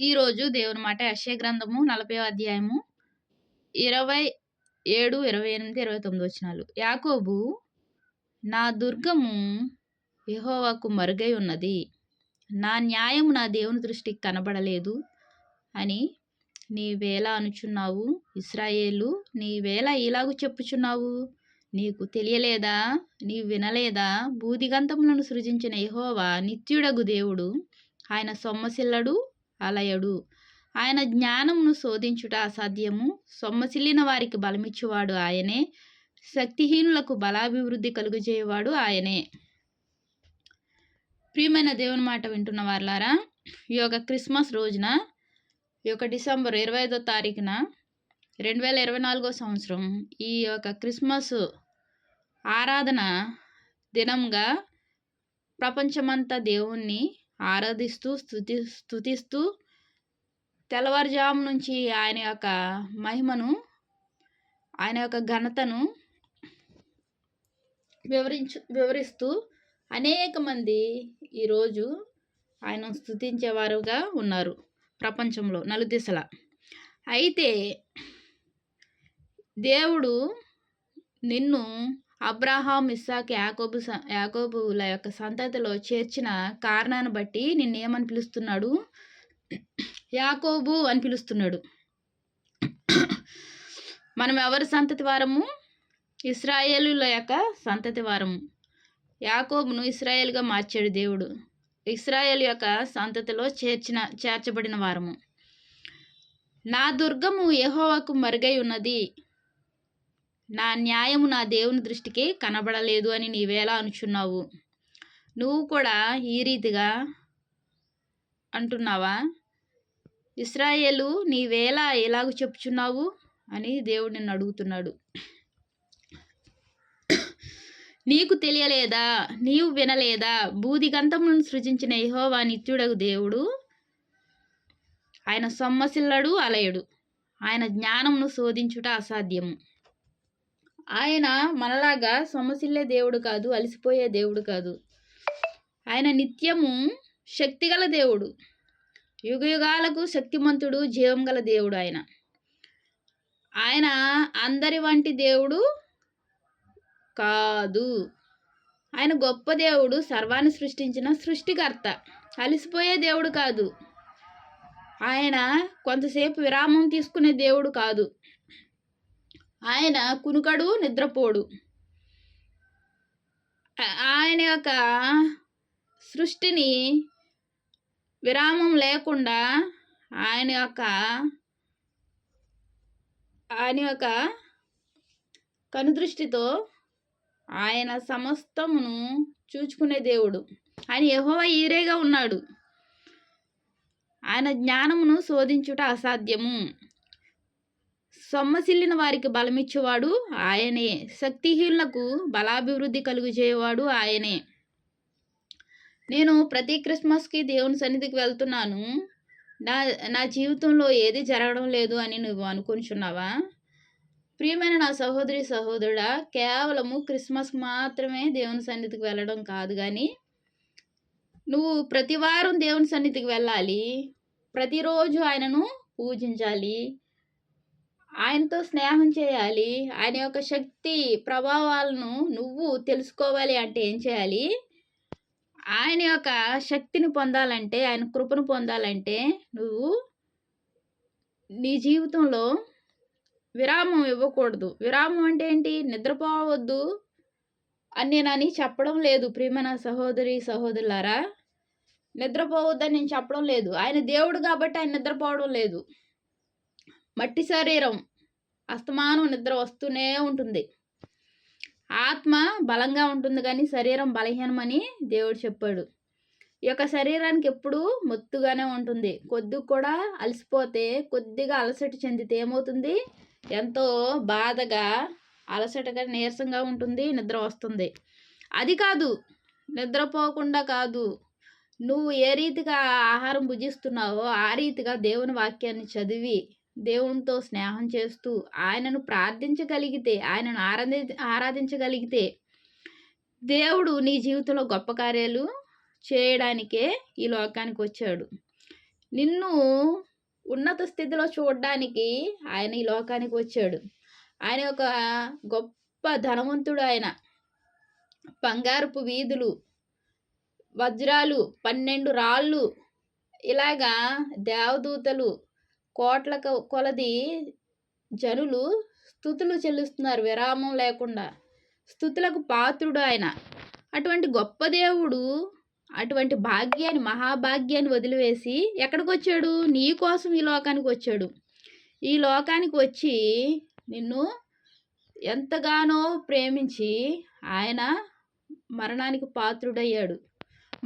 ఈరోజు దేవుని మాట యశ్య గ్రంథము నలభై అధ్యాయము ఇరవై ఏడు ఇరవై ఎనిమిది ఇరవై తొమ్మిది వచ్చినాలు యాకోబు నా దుర్గము యహోవాకు మరుగై ఉన్నది. నా న్యాయము నా దేవుని దృష్టికి కనబడలేదు అని నీవేలా అనుచున్నావు. ఇస్రాయేలు నీవేళ ఇలాగు చెప్పుచున్నావు. నీకు తెలియలేదా? నీవు వినలేదా? బూదిగంతములను సృజించిన యహోవా నిత్యుడగు దేవుడు. ఆయన సొమ్మసిల్లడు అలయడు ఆయన జ్ఞానమును శోధించుట అసాధ్యము. సొమ్మసిల్లిన వారికి బలమిచ్చువాడు ఆయనే. శక్తిహీనులకు బలాభివృద్ధి కలుగజేయవాడు ఆయనే. ప్రియమైన దేవుని మాట వింటున్న వాళ్ళారా ఈ యొక్క క్రిస్మస్ రోజున ఈ యొక్క డిసెంబర్ ఇరవై ఐదో తారీఖున రెండు వేల ఇరవై నాలుగో సంవత్సరం ఈ యొక్క క్రిస్మస్ ఆరాధన దినంగా ప్రపంచమంతా దేవుణ్ణి ఆరాధిస్తూ స్థుతి స్థుతిస్తూ తెల్లవారుజాము నుంచి ఆయన యొక్క మహిమను ఆయన యొక్క ఘనతను వివరించు వివరిస్తూ అనేక మంది ఈరోజు ఆయన స్థుతించేవారుగా ఉన్నారు ప్రపంచంలో నలుదిశల. అయితే దేవుడు నిన్ను అబ్రాహాం ఇస్సాక్ యాకోబు స యాకోబుల యొక్క సంతతిలో చేర్చిన కారణాన్ని బట్టి నిన్నేమని పిలుస్తున్నాడు? యాకోబు అని పిలుస్తున్నాడు. మనం ఎవరి సంతతి వారము? ఇస్రాయేలుల యొక్క సంతతి వారము. యాకోబును ఇస్రాయేల్గా మార్చాడు దేవుడు. ఇస్రాయేల్ యొక్క సంతతిలో చేర్చిన చేర్చబడిన వారము. నా దుర్గము యెహోవాకు మరుగై ఉన్నది. నా న్యాయము నా దేవుని దృష్టికి కనబడలేదు అని నీవేలా అనుచున్నావు. నువ్వు కూడా ఈ రీతిగా అంటున్నావా? ఇస్రాయేలు నీవేలా ఎలాగ చెప్పుచున్నావు? అని దేవుడు నిన్ను అడుగుతున్నాడు. నీకు తెలియలేదా? నీవు వినలేదా? బూదిగంతములను సృజించిన యహోవా నిత్యుడగు దేవుడు. ఆయన సొమ్మసిల్లడు అలయుడు. ఆయన జ్ఞానమును శోధించుట అసాధ్యము. ఆయన మనలాగా సొమసిల్లే దేవుడు కాదు అలసిపోయే దేవుడు కాదు. ఆయన నిత్యము శక్తిగల దేవుడు. యుగయుగాలకు శక్తిమంతుడు జీవం గల దేవుడు ఆయన. ఆయన అందరి వంటి దేవుడు కాదు. ఆయన గొప్ప దేవుడు సర్వాన్ని సృష్టించిన సృష్టికర్త. అలసిపోయే దేవుడు కాదు. ఆయన కొంతసేపు విరామం తీసుకునే దేవుడు కాదు. ఆయన కునుకడు నిద్రపోడు. ఆయన యొక్క సృష్టిని విరామం లేకుండా ఆయన యొక్క ఆయన యొక్క కనుదృష్టితో ఆయన సమస్తమును చూచుకునే దేవుడు. ఆయన యహోవ ఈరేగా ఉన్నాడు. ఆయన జ్ఞానమును శోధించుట అసాధ్యము. సొమ్మసిల్లిన వారికి బలమిచ్చేవాడు ఆయనే. శక్తిహీనులకు బలాభివృద్ధి కలుగుచేవాడు ఆయనే. నేను ప్రతి క్రిస్మస్కి దేవుని సన్నిధికి వెళ్తున్నాను. నా నా జీవితంలో ఏది జరగడం లేదు అని నువ్వు అనుకుంటున్నావా? ప్రియమైన నా సహోదరి సహోదరుడా కేవలము క్రిస్మస్ మాత్రమే దేవుని సన్నిధికి వెళ్ళడం కాదు కానీ నువ్వు ప్రతివారం దేవుని సన్నిధికి వెళ్ళాలి. ప్రతిరోజు ఆయనను పూజించాలి. ఆయనతో స్నేహం చేయాలి. ఆయన యొక్క శక్తి ప్రభావాలను నువ్వు తెలుసుకోవాలి అంటే ఏం చేయాలి? ఆయన యొక్క శక్తిని పొందాలంటే ఆయన కృపను పొందాలంటే నువ్వు నీ జీవితంలో విరామం ఇవ్వకూడదు. విరామం అంటే ఏంటి? నిద్రపోవద్దు అని నేనని చెప్పడం లేదు ప్రియమైన సహోదరి సహోదరులారా. నిద్రపోవద్దని నేను చెప్పడం లేదు. ఆయన దేవుడు కాబట్టి ఆయన నిద్రపోవడం లేదు. మట్టి శరీరం అస్తమానం నిద్ర వస్తూనే ఉంటుంది. ఆత్మ బలంగా ఉంటుంది కానీ శరీరం బలహీనమని దేవుడు చెప్పాడు. ఈ యొక్క శరీరానికి ఎప్పుడూ మొత్తుగానే ఉంటుంది. కొద్దిగా కూడా అలసిపోతే కొద్దిగా అలసట చెందితే ఏమవుతుంది? ఎంతో బాధగా అలసటగా నీరసంగా ఉంటుంది నిద్ర వస్తుంది. అది కాదు నిద్రపోకుండా కాదు. నువ్వు ఏ రీతిగా ఆహారం భుజిస్తున్నావో ఆ రీతిగా దేవుని వాక్యాన్ని చదివి దేవునితో స్నేహం చేస్తూ ఆయనను ప్రార్థించగలిగితే ఆయనను ఆరాధి ఆరాధించగలిగితే దేవుడు నీ జీవితంలో గొప్ప కార్యాలు చేయడానికే ఈ లోకానికి వచ్చాడు. నిన్ను ఉన్నత స్థితిలో చూడడానికి ఆయన ఈ లోకానికి వచ్చాడు. ఆయన ఒక గొప్ప ధనవంతుడు ఆయన. బంగారపు వీధులు వజ్రాలు పన్నెండు రాళ్ళు ఇలాగా దేవదూతలు కోట్ల కొలది జనులు స్థుతులు చెల్లిస్తున్నారు. విరామం లేకుండా స్థుతులకు పాత్రుడు ఆయన. అటువంటి గొప్ప దేవుడు అటువంటి భాగ్యాన్ని మహాభాగ్యాన్ని వదిలివేసి ఎక్కడికి వచ్చాడు నీ కోసం ఈ లోకానికి వచ్చాడు. ఈ లోకానికి వచ్చి నిన్ను ఎంతగానో ప్రేమించి ఆయన మరణానికి పాత్రుడయ్యాడు.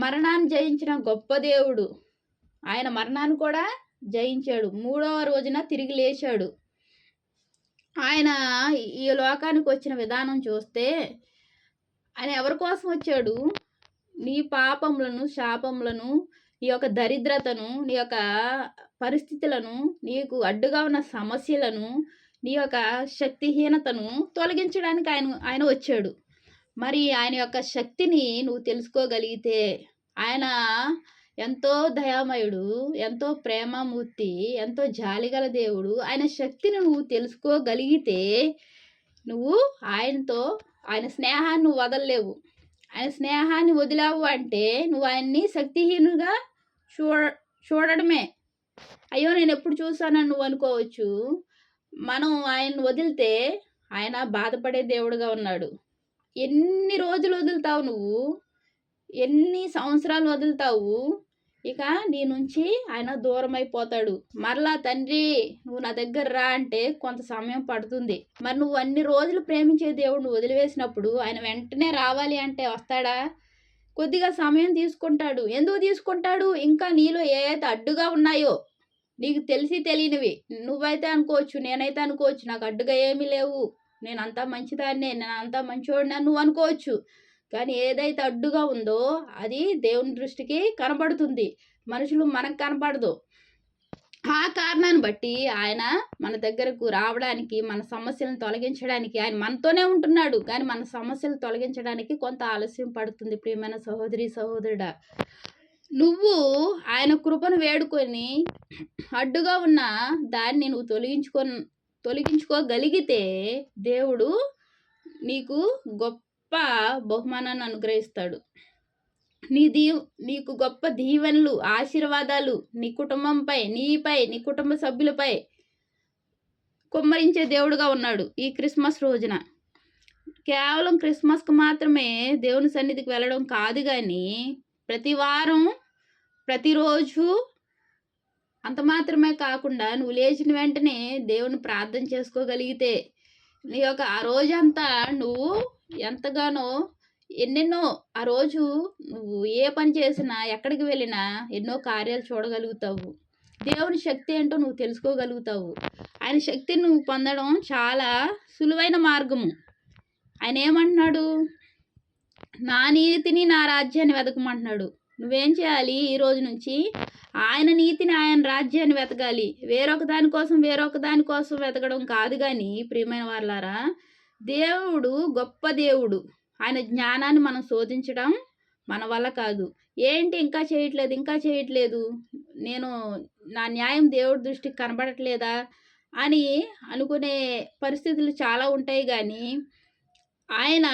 మరణాన్ని జయించిన గొప్ప దేవుడు. ఆయన మరణాన్ని కూడా జయించాడు. మూడవ రోజున తిరిగి లేచాడు. ఆయన ఈ లోకానికి వచ్చిన విధానం చూస్తే ఆయన ఎవరి కోసం వచ్చాడు? నీ పాపములను శాపములను నీ యొక్క దరిద్రతను నీ యొక్క పరిస్థితులను నీకు అడ్డుగా ఉన్న సమస్యలను నీ యొక్క శక్తిహీనతను తొలగించడానికి ఆయన ఆయన వచ్చాడు. మరి ఆయన యొక్క శక్తిని నువ్వు తెలుసుకోగలిగితే ఆయన ఎంతో దయామయుడు ఎంతో ప్రేమమూర్తి ఎంతో జాలిగల దేవుడు. ఆయన శక్తిని నువ్వు తెలుసుకోగలిగితే నువ్వు ఆయనతో ఆయన స్నేహాన్ని నువ్వు వదలలేవు. ఆయన స్నేహాన్ని వదిలావు అంటే నువ్వు ఆయన్ని శక్తిహీనుగా చూడ చూడడమే. అయ్యో నేను ఎప్పుడు చూసానని నువ్వు అనుకోవచ్చు. మనం ఆయన్ని వదిలితే ఆయన బాధపడే దేవుడుగా ఉన్నాడు. ఎన్ని రోజులు వదులుతావు నువ్వు? ఎన్ని సంవత్సరాలు వదులుతావు? ఇక నీ నుంచి ఆయన దూరం అయిపోతాడు మరలా తండ్రి నువ్వు నా దగ్గర రా అంటే కొంత సమయం పడుతుంది. మరి నువ్వు అన్ని రోజులు ప్రేమించే దేవుడిని వదిలివేసినప్పుడు ఆయన వెంటనే రావాలి అంటే వస్తాడా? కొద్దిగా సమయం తీసుకుంటాడు. ఎందుకు తీసుకుంటాడు? ఇంకా నీలో ఏవైతే అడ్డుగా ఉన్నాయో నీకు తెలిసి తెలియనివి. నువ్వైతే అనుకోవచ్చు నేనైతే అనుకోవచ్చు నాకు అడ్డుగా ఏమీ లేవు. నేను అంతా మంచిదాన్నే నేను అంతా మంచివాడిని నువ్వు అనుకోవచ్చు. కానీ ఏదైతే అడ్డుగా ఉందో అది దేవుని దృష్టికి కనబడుతుంది. మనుషులు మనకు కనపడదు ఆ కారణాన్ని బట్టి ఆయన మన దగ్గరకు రావడానికి మన సమస్యలను తొలగించడానికి ఆయన మనతోనే ఉంటున్నాడు. కానీ మన సమస్యలు తొలగించడానికి కొంత ఆలస్యం పడుతుంది ప్రియమైన సహోదరి సహోదరుడా. నువ్వు ఆయన కృపను వేడుకొని అడ్డుగా ఉన్న దాన్ని నువ్వు తొలగించుకో తొలగించుకోగలిగితే దేవుడు నీకు గొప్ప గొప్ప బహుమానాన్ని అనుగ్రహిస్తాడు. నీ దీవ్ నీకు గొప్ప దీవెనలు ఆశీర్వాదాలు నీ కుటుంబంపై నీపై నీ కుటుంబ సభ్యులపై కుమ్మరించే దేవుడుగా ఉన్నాడు ఈ క్రిస్మస్ రోజున. కేవలం క్రిస్మస్కి మాత్రమే దేవుని సన్నిధికి వెళ్ళడం కాదు కానీ ప్రతి వారం ప్రతిరోజు అంత మాత్రమే కాకుండా నువ్వు లేచిన వెంటనే దేవుని ప్రార్థన చేసుకోగలిగితే నీ యొక్క ఆ రోజంతా నువ్వు ఎంతగానో ఎన్నెన్నో ఆ రోజు నువ్వు ఏ పని చేసినా ఎక్కడికి వెళ్ళినా ఎన్నో కార్యాలు చూడగలుగుతావు. దేవుని శక్తి ఏంటో నువ్వు తెలుసుకోగలుగుతావు. ఆయన శక్తిని నువ్వు పొందడం చాలా సులువైన మార్గము. ఆయన ఏమంటున్నాడు? నా నీతిని నా రాజ్యాన్ని వెతకమంటున్నాడు. నువ్వేం చేయాలి? ఈ రోజు నుంచి ఆయన నీతిని ఆయన రాజ్యాన్ని వెతకాలి. వేరొక దానికోసం వేరొక దానికోసం వెతకడం కాదు కానీ ప్రియమైన వాళ్ళారా దేవుడు గొప్ప దేవుడు. ఆయన జ్ఞానాన్ని మనం శోధించడం మన వల్ల కాదు. ఏంటి ఇంకా చేయట్లేదు ఇంకా చేయట్లేదు? నేను నా న్యాయం దేవుడి దృష్టికి కనబడట్లేదా? అని అనుకునే పరిస్థితులు చాలా ఉంటాయి కానీ ఆయన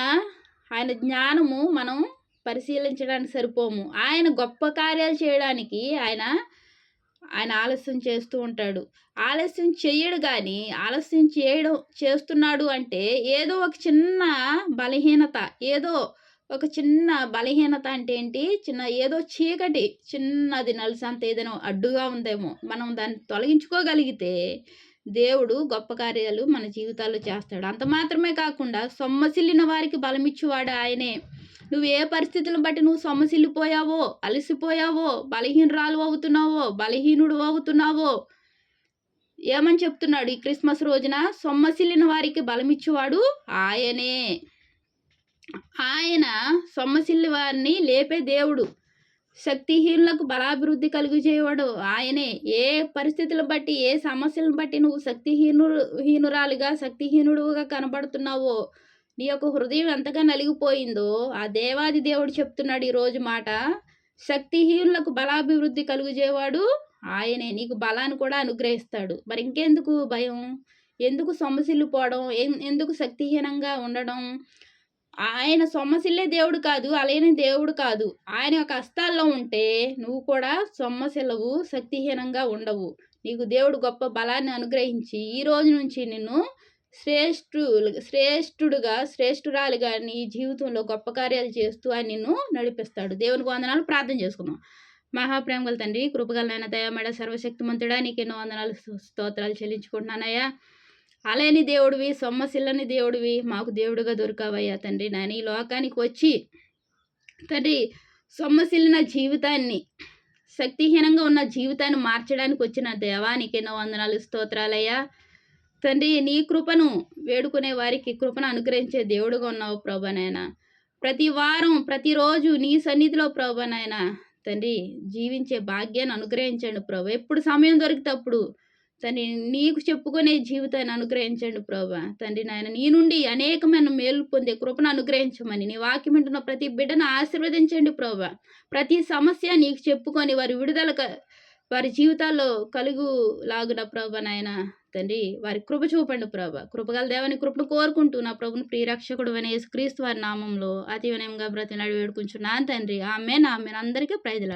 ఆయన జ్ఞానము మనం పరిశీలించడానికి సరిపోము. ఆయన గొప్ప కార్యాలు చేయడానికి ఆయన ఆయన ఆలస్యం చేస్తూ ఉంటాడు. ఆలస్యం చేయడు కానీ ఆలస్యం చేయడం చేస్తున్నాడు అంటే ఏదో ఒక చిన్న బలహీనత ఏదో ఒక చిన్న బలహీనత అంటే ఏంటి? చిన్న ఏదో చీకటి చిన్నది నలుసంత ఏదైనా అడ్డుగా ఉందేమో. మనం దాన్ని తొలగించుకోగలిగితే దేవుడు గొప్ప కార్యాలు మన జీవితాల్లో చేస్తాడు. అంత మాత్రమే కాకుండా సొమ్మసిల్లిన వారికి బలమిచ్చువాడు ఆయనే. నువ్వు ఏ పరిస్థితులను బట్టి నువ్వు సొమ్మసిల్లిపోయావో అలసిపోయావో బలహీనరాలు అవుతున్నావో బలహీనుడు అవుతున్నావో? ఏమని చెప్తున్నాడు ఈ క్రిస్మస్ రోజున? సొమ్మసిల్లిన వారికి బలమిచ్చువాడు ఆయనే. ఆయన సొమ్మసిల్లి వారిని లేపే దేవుడు. శక్తిహీనులకు బలాభివృద్ధి కలుగు చేయవాడు ఆయనే. ఏ పరిస్థితులను బట్టి ఏ సమస్యలను బట్టి నువ్వు శక్తిహీను హీనురాలుగా శక్తిహీనుడుగా కనబడుతున్నావో నీ యొక్క హృదయం ఎంతగా నలిగిపోయిందో ఆ దేవాది దేవుడు చెప్తున్నాడు ఈరోజు మాట. శక్తిహీనులకు బలాభివృద్ధి కలుగు చేయవాడు ఆయనే. నీకు బలాన్ని కూడా అనుగ్రహిస్తాడు. మరి ఇంకెందుకు భయం? ఎందుకు సొమ్మసిల్లిపోవడం ఎన్- ఎందుకు శక్తిహీనంగా ఉండడం? ఆయన సొమ్మసిల్లే దేవుడు కాదు అలైన దేవుడు కాదు. ఆయన యొక్క హస్తాల్లో ఉంటే నువ్వు కూడా సొమ్మసిల్లవు శక్తిహీనంగా ఉండవు. నీకు దేవుడు గొప్ప బలాన్ని అనుగ్రహించి ఈ రోజు నుంచి నిన్ను శ్రేష్ఠు శ్రేష్ఠుడుగా శ్రేష్ఠురాలుగా నీ జీవితంలో గొప్ప కార్యాలు చేస్తూ ఆయన నిన్ను నడిపిస్తాడు. దేవునికి వందనాలు. ప్రార్థన చేసుకుందాం. మహాప్రేమ గల తండ్రి కృపగలనైన దయామేడ సర్వశక్తిమంతుడా నీకు ఎన్నో వందనాలు స్తోత్రాలు చెల్లించుకుంటున్నానయ్యా. అలేని దేవుడివి సొమ్మసిల్లని దేవుడివి మాకు దేవుడుగా దొరికావయ్యా తండ్రి. నాయన ఈ లోకానికి వచ్చి తండ్రి సొమ్మసిల్లిన జీవితాన్ని శక్తిహీనంగా ఉన్న జీవితాన్ని మార్చడానికి వచ్చిన దేవానికి ఎన్నో వందనాలు స్తోత్రాలయ్యా. తండ్రి నీ కృపను వేడుకునే వారికి కృపను అనుగ్రహించే దేవుడుగా ఉన్నావు ప్రభా నాయన. ప్రతి వారం ప్రతిరోజు నీ సన్నిధిలో ప్రభా తండ్రి జీవించే భాగ్యాన్ని అనుగ్రహించండి ప్రభు. ఎప్పుడు సమయం దొరికితే అప్పుడు తండ్రి నీకు చెప్పుకునే జీవితాన్ని అనుగ్రహించండి ప్రభా. తండ్రి నాయన నీ నుండి అనేకమైన మేలు పొందే కృపను అనుగ్రహించమని నీ వాక్యం వింటున్న ప్రతి బిడ్డను ఆశీర్వదించండి ప్రభా. ప్రతి సమస్య నీకు చెప్పుకొని వారి విడుదల క- వారి జీవితాల్లో కలుగు లాగున ప్రభా నాయన తండ్రి వారి కృప చూపండి ప్రభా. కృపగల దేవని కృపను కోరుకుంటూ నా ప్రభుని ప్రియరక్షకుడు అనే క్రీస్తు వారి నామంలో అతి వినయంగా బ్రతినాడు వేడుకుంటున్నాను తండ్రి. ఆమె నా అందరికీ ప్రైజ్లాడు